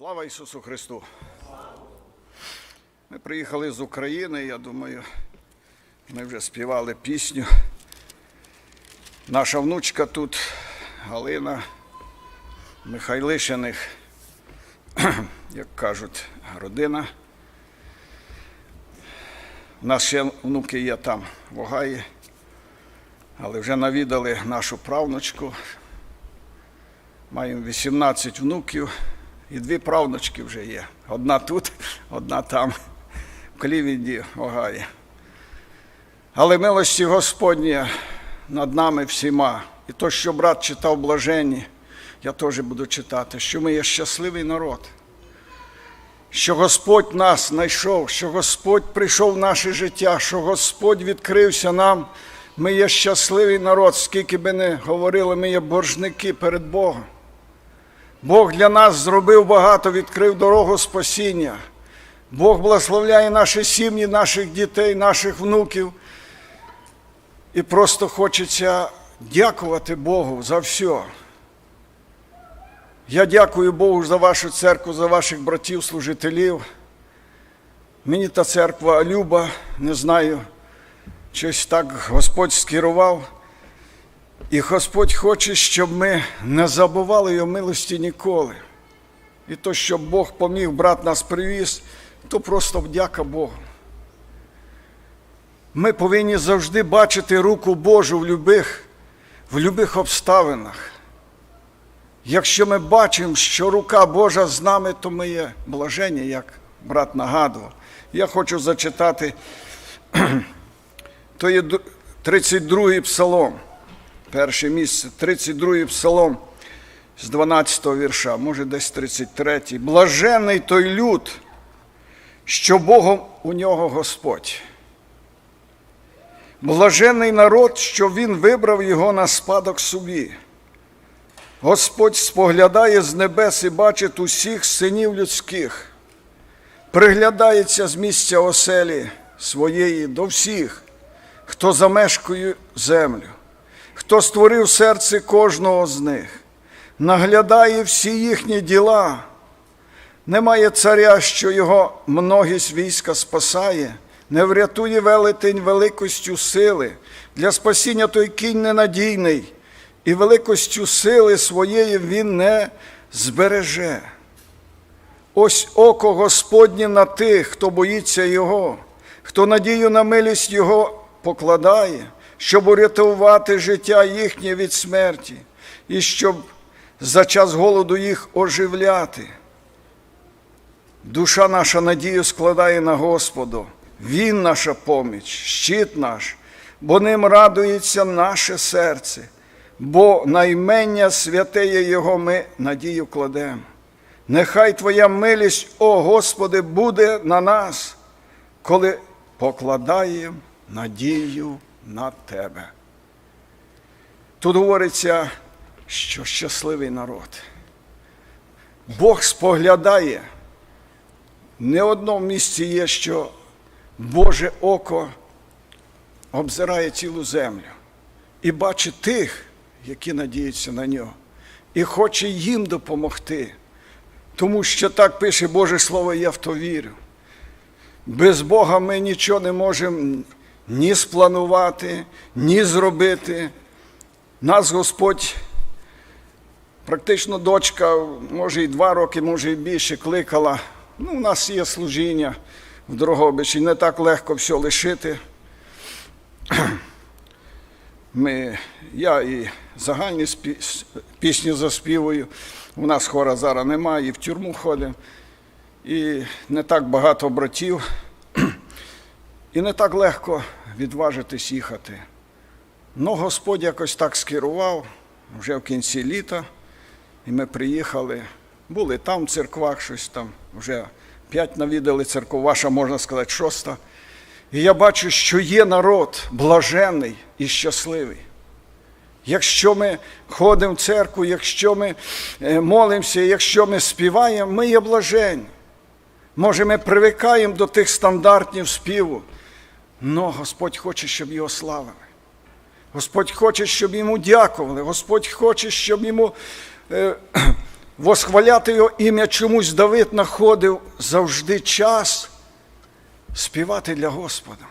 Слава Ісусу Христу! Ми приїхали з України, я думаю, ми вже співали пісню. Наша внучка тут, Галина Михайлишиних, як кажуть, родина. У нас ще внуки є там в Огаї, але вже навідали нашу правнучку. Маємо 18 внуків і дві правнучки вже є. Одна тут, одна там, в Клівіді, Огаї. Але милості Господня над нами всіма. І то, що брат читав блаженні, я теж буду читати, що ми є щасливий народ. Що Господь нас знайшов, що Господь прийшов в наше життя, що Господь відкрився нам. Ми є щасливий народ, скільки би не говорили, ми є боржники перед Богом. Бог для нас зробив багато, відкрив дорогу спасіння. Бог благословляє наші сім'ї, наших дітей, наших внуків. І просто хочеться дякувати Богу за все. Я дякую Богу за вашу церкву, за ваших братів, служителів. Мені та церква люба, не знаю, щось так Господь скерував. І Господь хоче, щоб ми не забували його милості ніколи. І то, що Бог поміг, брат нас привіз, то просто вдяка Богу. Ми повинні завжди бачити руку Божу в любих, в любих обставинах. Якщо ми бачимо, що рука Божа з нами, то ми є блажені, як брат нагадував. Я хочу зачитати, то є 32-й псалом, перше місце, 32-й псалом з 12-го вірша, може десь 33-й. Блажений той люд, що Богом у нього Господь. Блажений народ, що він вибрав його на спадок собі. Господь споглядає з небес і бачить усіх синів людських, приглядається з місця оселі своєї до всіх, хто замешкує землю, хто створив серце кожного з них, наглядає всі їхні діла. Немає царя, що його многість війська спасає, не врятує велетень великостю сили, для спасіння той кінь ненадійний і великостю сили своєї він не збереже. Ось око Господнє на тих, хто боїться Його, хто надію на милість Його покладає, щоб урятувати життя їхнє від смерті, і щоб за час голоду їх оживляти. Душа наша надію складає на Господу, Він наша поміч, щит наш, бо ним радується наше серце бо наймення святеє Його ми надію кладемо. Нехай Твоя милість, о Господи, буде на нас, коли покладаємо надію на Тебе. Тут говориться, що щасливий народ. Бог споглядає. Не в одному місці є, що Боже око обзирає цілу землю і бачить тих, які надіються на нього, і хоче їм допомогти. Тому що так пише Боже Слово, я в то вірю. Без Бога ми нічого не можемо ні спланувати, ні зробити. Нас Господь, практично дочка, може і два роки, може і більше, кликала. Ну, у нас є служіння в Дрогобичі, не так легко все лишити. Ми, Я і загальні пісні заспівую. У нас хора зараз немає, і в тюрму ходимо. І не так багато братів. І не так легко відважитись їхати. Ну, Господь якось так скерував вже в кінці літа. І ми приїхали, були там в церквах, щось там, вже п'ять навідали церков, ваша, можна сказати, шоста. І я бачу, що є народ блажений і щасливий. Якщо ми ходимо в церкву, якщо ми молимося, якщо ми співаємо, ми є блажені. Може, ми привикаємо до тих стандартів співу, але Господь хоче, щоб його славили. Господь хоче, щоб йому дякували. Господь хоче, щоб йому восхваляти його ім'я чомусь Давид знаходив завжди час співати для Господа.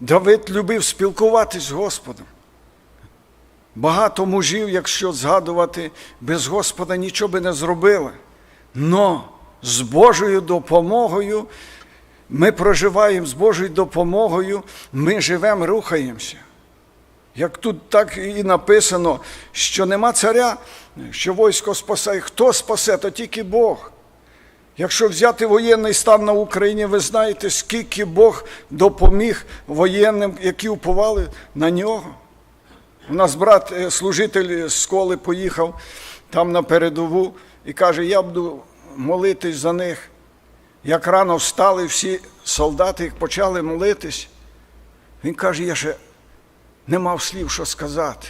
Давид любив спілкуватись з Господом. Багато мужів, якщо згадувати, без Господа нічого би не зробили. Но з Божою допомогою ми проживаємо з Божою допомогою, ми живемо, рухаємося. Як тут так і написано, що нема царя, що військо спасає. Хто спасе, то тільки Бог. Якщо взяти воєнний стан на Україні, ви знаєте, скільки Бог допоміг воєнним, які уповали на нього. У нас брат, е, служитель з школи, поїхав там на передову і каже, я буду молитись за них. Як рано встали всі солдати, як почали молитись, він каже, я ще не мав слів, що сказати.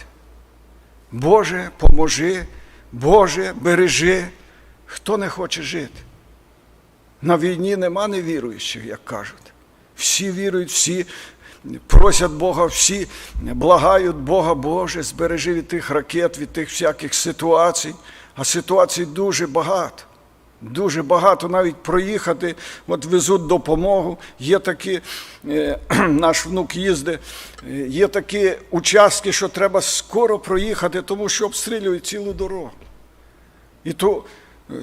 Боже, поможи, Боже, бережи, хто не хоче жити. На війні нема невіруючих, як кажуть. Всі вірують, всі просять Бога, всі благають Бога, Боже, збережи від тих ракет, від тих всяких ситуацій. А ситуацій дуже багато. Дуже багато навіть проїхати, от везуть допомогу. Є такі, е, наш внук їздить, е, є такі участки, що треба скоро проїхати, тому що обстрілюють цілу дорогу. І то,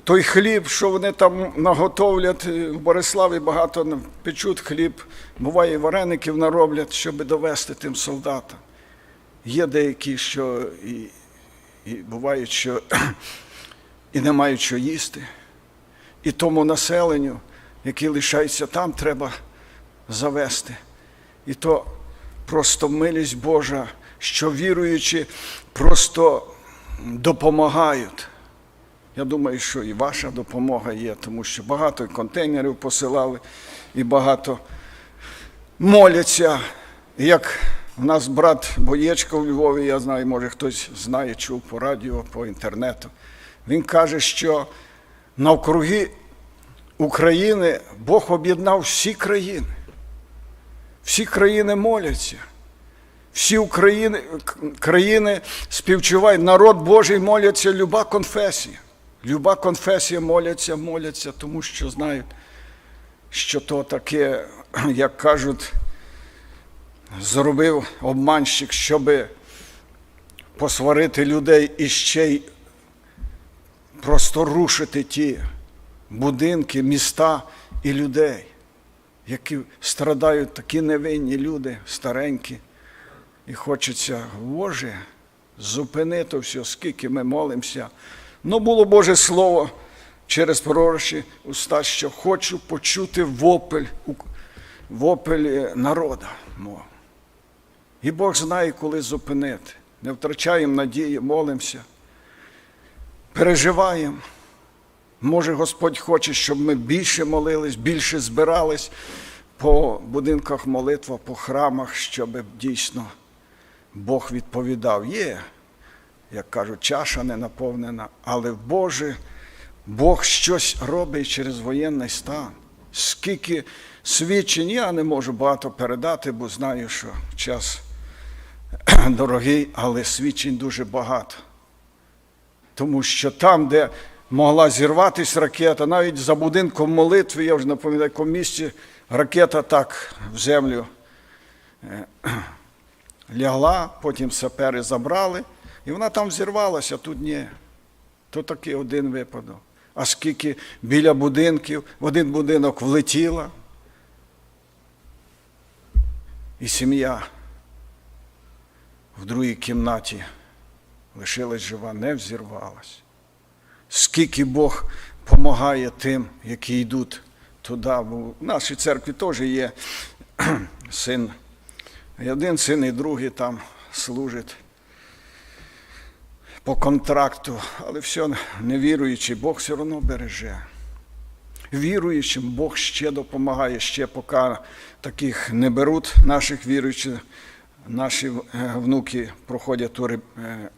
той хліб, що вони там наготовлять, е, в Бориславі багато печуть хліб, буває, вареників нароблять, щоб довести тим солдатам. Є деякі, що і, і бувають, що і не мають що їсти. І тому населенню, яке лишається там, треба завести. І то просто милість Божа, що віруючи, просто допомагають. Я думаю, що і ваша допомога є, тому що багато контейнерів посилали, і багато моляться. Як в нас брат Боєчко в Львові, я знаю, може хтось знає, чув по радіо, по інтернету. Він каже, що навкруги України Бог об'єднав всі країни. Всі країни моляться. Всі України, країни співчувають, народ Божий моляться, люба конфесія. Люба конфесія моляться, моляться, тому що знають, що то таке, як кажуть, зробив обманщик, щоб посварити людей і ще й просто рушити ті будинки, міста і людей, які страдають такі невинні люди, старенькі. І хочеться, Боже, зупини то все, скільки ми молимося. Ну, було Боже Слово через пророчі уста, що хочу почути вопель, вопель народа. І Бог знає, коли зупинити. Не втрачаємо надії, молимося, переживаємо. Може, Господь хоче, щоб ми більше молились, більше збирались по будинках молитва, по храмах, щоб дійсно Бог відповідав. Є, як кажуть, чаша не наповнена, але Боже, Бог щось робить через воєнний стан. Скільки свідчень, я не можу багато передати, бо знаю, що час дорогий, але свідчень дуже багато. Тому що там, де могла зірватися ракета, навіть за будинком молитви, я вже напам'ятаю, в якому місці ракета так в землю е, лягла, потім сапери забрали, і вона там зірвалася, тут ні. То такий один випадок. А скільки біля будинків, в один будинок влетіла, і сім'я в другій кімнаті лишилась жива, не взірвалась. Скільки Бог допомагає тим, які йдуть туди. В нашій церкві теж є син. І один син, і другий там служить по контракту, але все невіруючий, Бог все одно береже. Віруючим Бог ще допомагає, ще поки таких не беруть наших віруючих. Наші е, внуки проходять ту ре- е,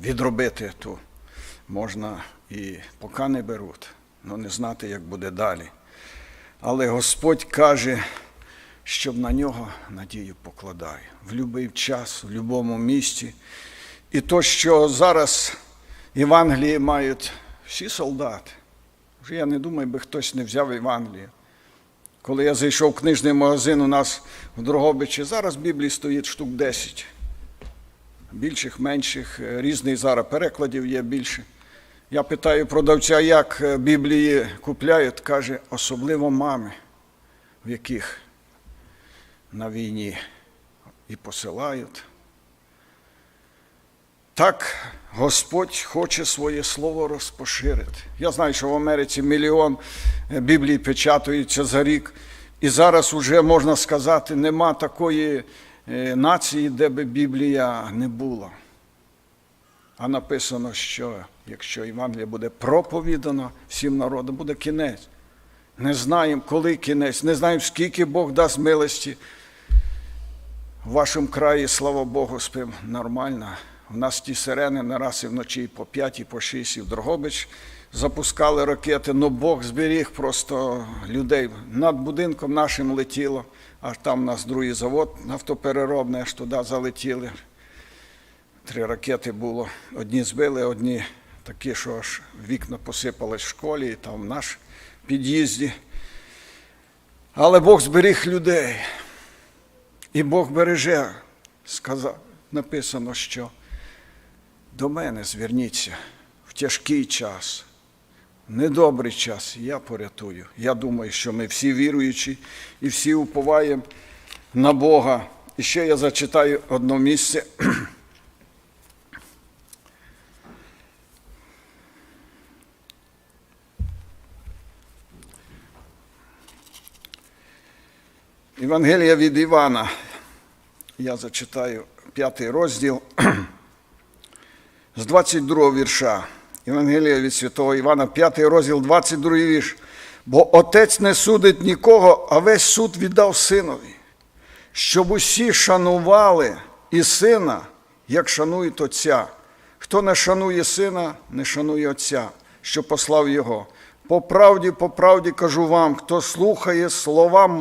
відробити, то можна і поки не беруть, але не знати, як буде далі. Але Господь каже, щоб на нього надію покладає в будь-який час, в будь-якому місці. І то, що зараз Євангелії мають всі солдати. Вже я не думаю, би хтось не взяв Євангеліє. Коли я зайшов в книжний магазин у нас в Дрогобичі, зараз Біблії стоїть штук 10. Більших, менших, е, різних зараз перекладів є більше. Я питаю продавця, як е, Біблії купляють, каже, особливо мами, в яких на війні і посилають. Так Господь хоче своє слово розпоширити. Я знаю, що в Америці мільйон е, Біблій печатаються за рік, і зараз вже можна сказати, нема такої е, нації, де би Біблія не була. А написано, що якщо Євангелія буде проповідано всім народам, буде кінець. Не знаємо, коли кінець, не знаємо, скільки Бог дасть милості. В вашому краї, слава Богу, спим нормально. У нас ті сирени не раз і вночі і по 5, і по 6, і в Дрогобич запускали ракети, але Бог зберіг просто людей. Над будинком нашим летіло, аж там у нас другий завод автопереробний, аж туди залетіли. Три ракети було. Одні збили, одні такі, що аж вікна посипались в школі, і там в наш під'їзді. Але Бог зберіг людей. І Бог береже, сказав, написано, що до мене зверніться в тяжкий час, недобрий час, я порятую. Я думаю, що ми всі віруючі і всі уповаємо на Бога. І ще я зачитаю одне місце. Євангелія від Івана. Я зачитаю п'ятий розділ з 22 вірша. Євангелія від Святого Івана, п'ятий розділ, 22 вірш. Бо Отець не судить нікого, а весь суд віддав синові, щоб усі шанували і сина, як шанують Отця. Хто не шанує сина, не шанує Отця, що послав Його. По правді, по правді кажу вам, хто слухає слова,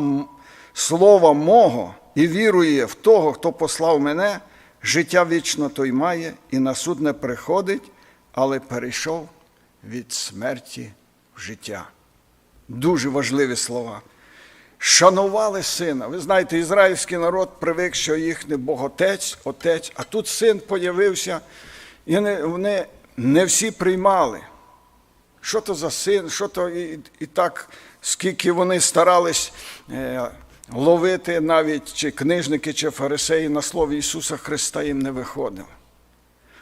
слова мого і вірує в того, хто послав мене, життя вічно той має і на суд не приходить, але перейшов від смерті в життя. Дуже важливі слова. Шанували сина. Ви знаєте, ізраїльський народ привик, що їхній Бог отець, отець, а тут син появився, і вони не всі приймали. Що то за син, що то і, і так, скільки вони старались е, ловити навіть чи книжники, чи фарисеї на слові Ісуса Христа їм не виходило.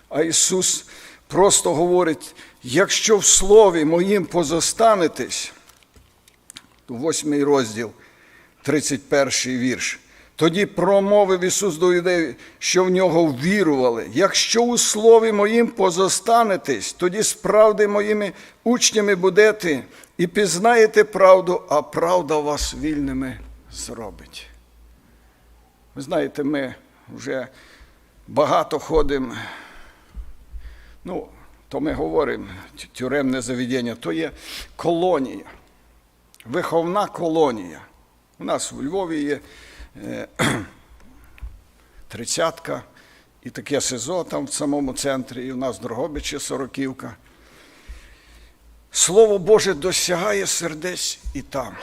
А Ісус просто говорить: якщо в слові моїм позостанетесь, восьмий розділ, 31 вірш. Тоді промовив Ісус до юдеїв, що в нього вірували. Якщо у слові моїм позостанетесь, тоді справді моїми учнями будете і пізнаєте правду, а правда вас вільними зробить. Ви знаєте, ми вже багато ходимо. Ну, то ми говоримо, тюремне заведення, то є колонія, виховна колонія. У нас у Львові є е, тридцятка і таке СИЗО там в самому центрі, і у нас в Дрогобичі сороківка. Слово Боже досягає сердець і там.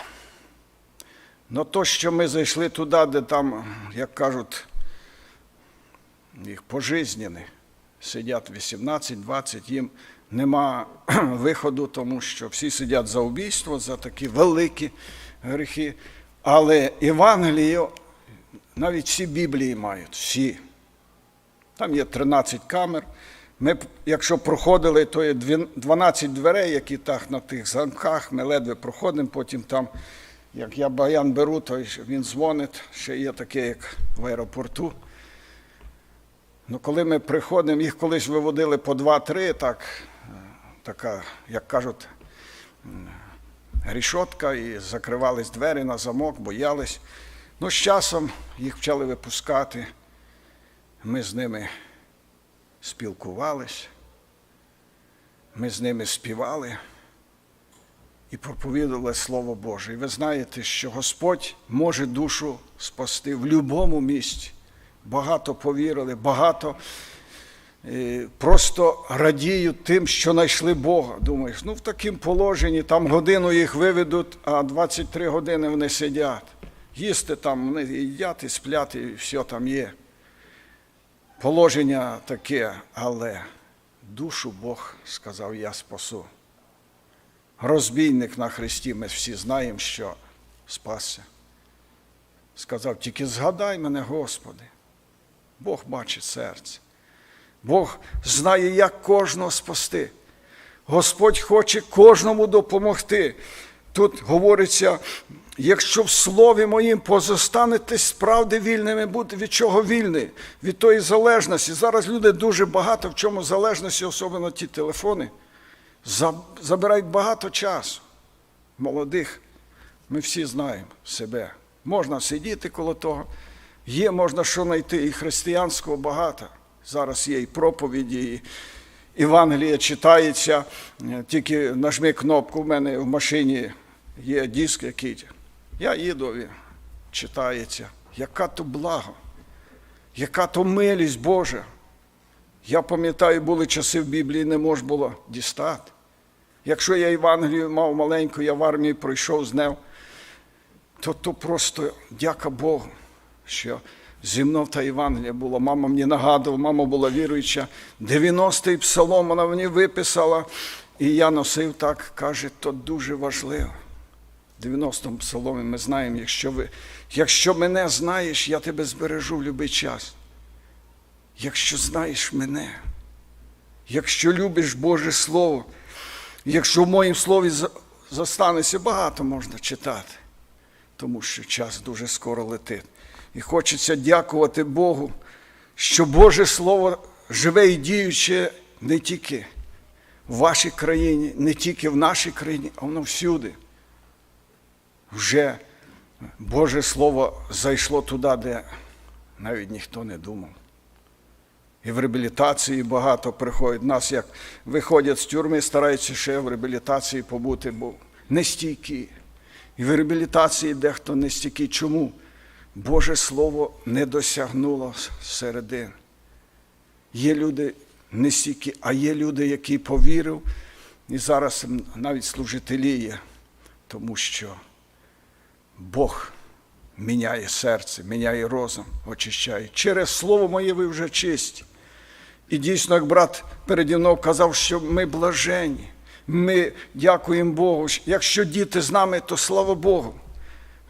Но то, що ми зайшли туди, де там, як кажуть, їх пожизнені, сидять 18-20, їм нема виходу, тому що всі сидять за убійство, за такі великі гріхи. Але Євангелію навіть всі Біблії мають, всі. Там є 13 камер. Ми, якщо проходили, то є 12 дверей, які так на тих замках, ми ледве проходимо, потім там, як я баян беру, то він дзвонить, ще є таке, як в аеропорту. Ну, коли ми приходимо, їх колись виводили по 2-3, так, така, як кажуть, рішотка, і закривались двері на замок, боялись. Ну, з часом їх почали випускати. Ми з ними спілкувались, ми з ними співали і проповідували Слово Боже. І ви знаєте, що Господь може душу спасти в будь-якому місці. Багато повірили, багато е, просто радіють тим, що знайшли Бога. Думаєш, ну в такому положенні там годину їх виведуть, а 23 години вони сидять. Їсти там, вони їдять і сплять, і все там є. Положення таке, але душу Бог сказав, я спасу. Розбійник на Христі, ми всі знаємо, що спасся. Сказав, тільки згадай мене, Господи. Бог бачить серце. Бог знає, як кожного спасти. Господь хоче кожному допомогти. Тут говориться, якщо в слові моїм позостанетесь справді вільними, бути від чого вільний? Від тої залежності. Зараз люди дуже багато в чому залежності, особливо ті телефони, забирають багато часу. Молодих, ми всі знаємо себе. Можна сидіти коло того. Є, можна що знайти, і християнського багато. Зараз є і проповіді, і Євангеліє читається. Тільки нажми кнопку, в мене в машині є диск який. Я їду, читається. Яка то благо, яка то милість Божа. Я пам'ятаю, були часи в Біблії, не можна було дістати. Якщо я Євангелію мав маленьку, я в армії пройшов з нею, то то просто дяка Богу, що зі мною та Євангелія було. Мама мені нагадувала, мама була віруюча. 90-й псалом вона мені виписала, і я носив так, каже, то дуже важливо. В 90-му псаломі ми знаємо, якщо ви, якщо мене знаєш, я тебе збережу в будь-який час. Якщо знаєш мене, якщо любиш Боже Слово, якщо в моїм слові застанеться, багато можна читати, тому що час дуже скоро летить. І хочеться дякувати Богу, що Боже Слово живе і діюче не тільки в вашій країні, не тільки в нашій країні, а воно всюди. Вже Боже Слово зайшло туди, де навіть ніхто не думав. І в реабілітації багато приходять. Нас, як виходять з тюрми, стараються ще в реабілітації побути, бо не стійкі. І в реабілітації дехто не стійкий. Чому? Боже Слово не досягнуло середин. Є люди не стільки, а є люди, які повірив, і зараз навіть служителі є, тому що Бог міняє серце, міняє розум, очищає. Через Слово моє ви вже чисті. І дійсно, як брат переді мною казав, що ми блажені, ми дякуємо Богу. Якщо діти з нами, то слава Богу.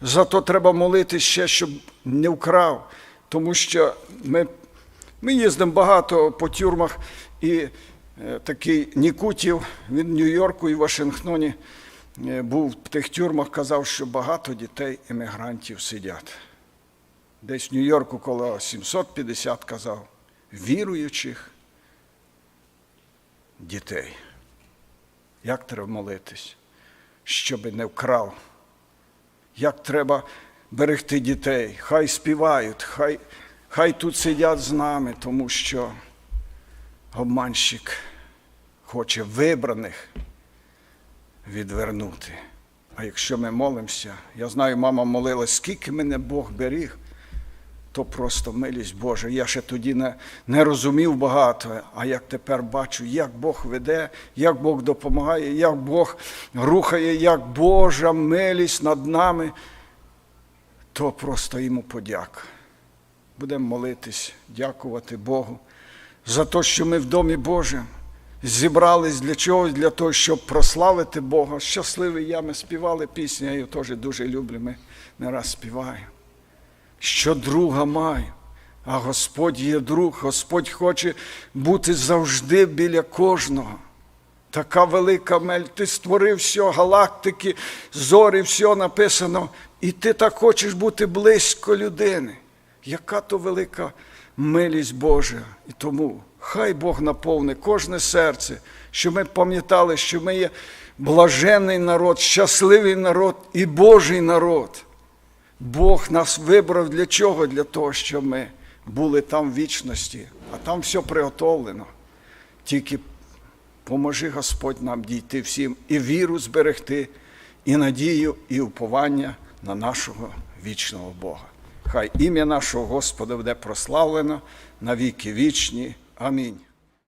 Зато треба молити ще, щоб не вкрав, тому що ми ми їздимо багато по тюрмах, і е, такий Нікутів, він в Нью-Йорку і в Вашингтоні е, був в тих тюрмах, казав, що багато дітей емігрантів сидять. Десь в Нью-Йорку коло 750 казав, віруючих дітей. Як треба молитись, щоб не вкрав? Як треба берегти дітей? Хай співають, хай, хай тут сидять з нами, тому що обманщик хоче вибраних відвернути. А якщо ми молимося, я знаю, мама молилась, скільки мене Бог беріг, то просто милість Божа. Я ще тоді не, не розумів багато, а як тепер бачу, як Бог веде, як Бог допомагає, як Бог рухає, як Божа милість над нами, то просто йому подяка. Будемо молитись, дякувати Богу за те, що ми в Домі Божому зібрались для чогось, для того, щоб прославити Бога. Щасливий я, ми співали пісню, я її теж дуже люблю, ми не раз співаємо що друга маю, а Господь є друг, Господь хоче бути завжди біля кожного. Така велика мель, ти створив все, галактики, зорі, все написано, і ти так хочеш бути близько людини. Яка то велика милість Божа. І тому хай Бог наповни кожне серце, щоб ми пам'ятали, що ми є блаженний народ, щасливий народ і Божий народ. Бог нас вибрав для чого? Для того, щоб ми були там в вічності, а там все приготовлено. Тільки поможи Господь нам дійти всім і віру зберегти, і надію, і уповання на нашого вічного Бога. Хай ім'я нашого Господа буде прославлено на віки вічні. Амінь.